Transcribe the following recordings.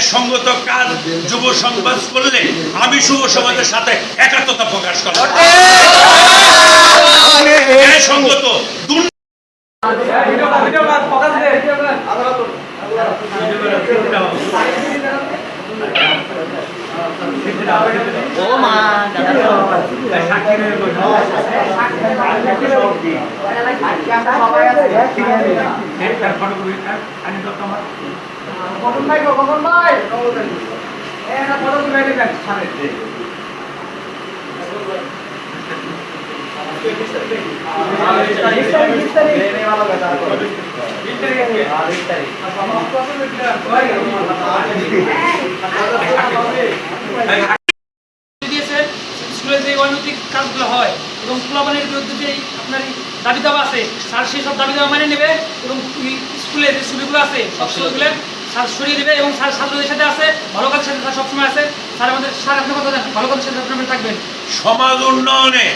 ন্যায়সঙ্গত কাজ যুব সমাজ করলে আমি শুভ সমাজের সাথে একাত্মতা প্রকাশ করব ন্যায়সঙ্গত স্কুলের যে অনৈতিক কাজগুলো হয় এবং পোলাপানের বিরুদ্ধে যে আপনার দাবি দাবা আছে স্যার সেই সব দাবি দাবা মানে নেবে এবং স্কুলে যে ছবিগুলো আছে সব ছবিগুলো স্যার সরিয়ে দেবে এবং স্যার ছাত্রদের সাথে আছে ভালো কাজের সাথে স্যার সবসময় আছে। স্যার আমাদের স্যার আপনি কথা ভালো কাজের সাথে আপনারা থাকবেন। সমাজ উন্নয়নে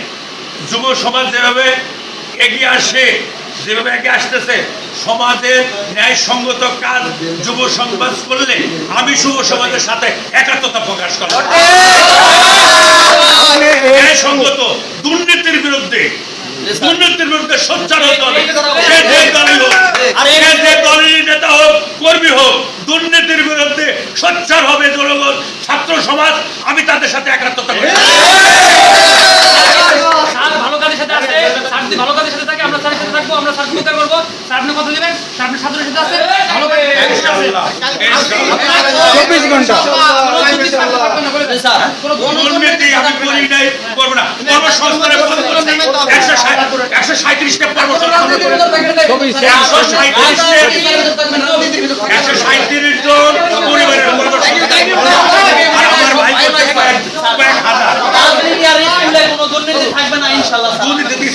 যুব সমাজ যেভাবে এগিয়ে আসে যেভাবে এগিয়ে আসতেছে সমাজের ন্যায়সঙ্গত কাজ যুব সমাজ করলে আমি শুভ সমাজের সাথে একাত্মতা প্রকাশ করব। ন্যায়সঙ্গত দুর্নীতির বিরুদ্ধে দুর্নীতির বিরুদ্ধে সোচ্চার হতে হবে। সমাজ আমি তাদের সাথে একাত্মতা করি ভালো কাজের সাথে আছে স্যার যদি ভালো কাজের সাথে থাকে আমরা স্যারের সাথে থাকব আমরা স্যার উপকার করব স্যার আপনি কথা দেবেন স্যার আপনি ছাত্রের সাথে আছে ভালো কাজের সাথে আছে চব্বিশ ঘণ্টা দুর্নীতি আমি করি নাই করব না কর্মসংস্থানের পদ করেছে একশো সাঁত্রিশটা একশো সাঁত্রিশটা একশো সাঁত্রিশ জন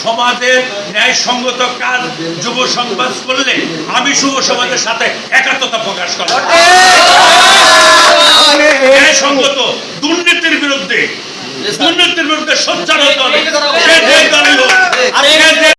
সমাজের ন্যায়সঙ্গত কাজ যুব সমাজ করলে আমি শুভ সমাজের সাথে একাত্মতা প্রকাশ করব। ন্যায়সঙ্গত দুর্নীতির বিরুদ্ধে দুর্নীতির বিরুদ্ধে সোচ্চার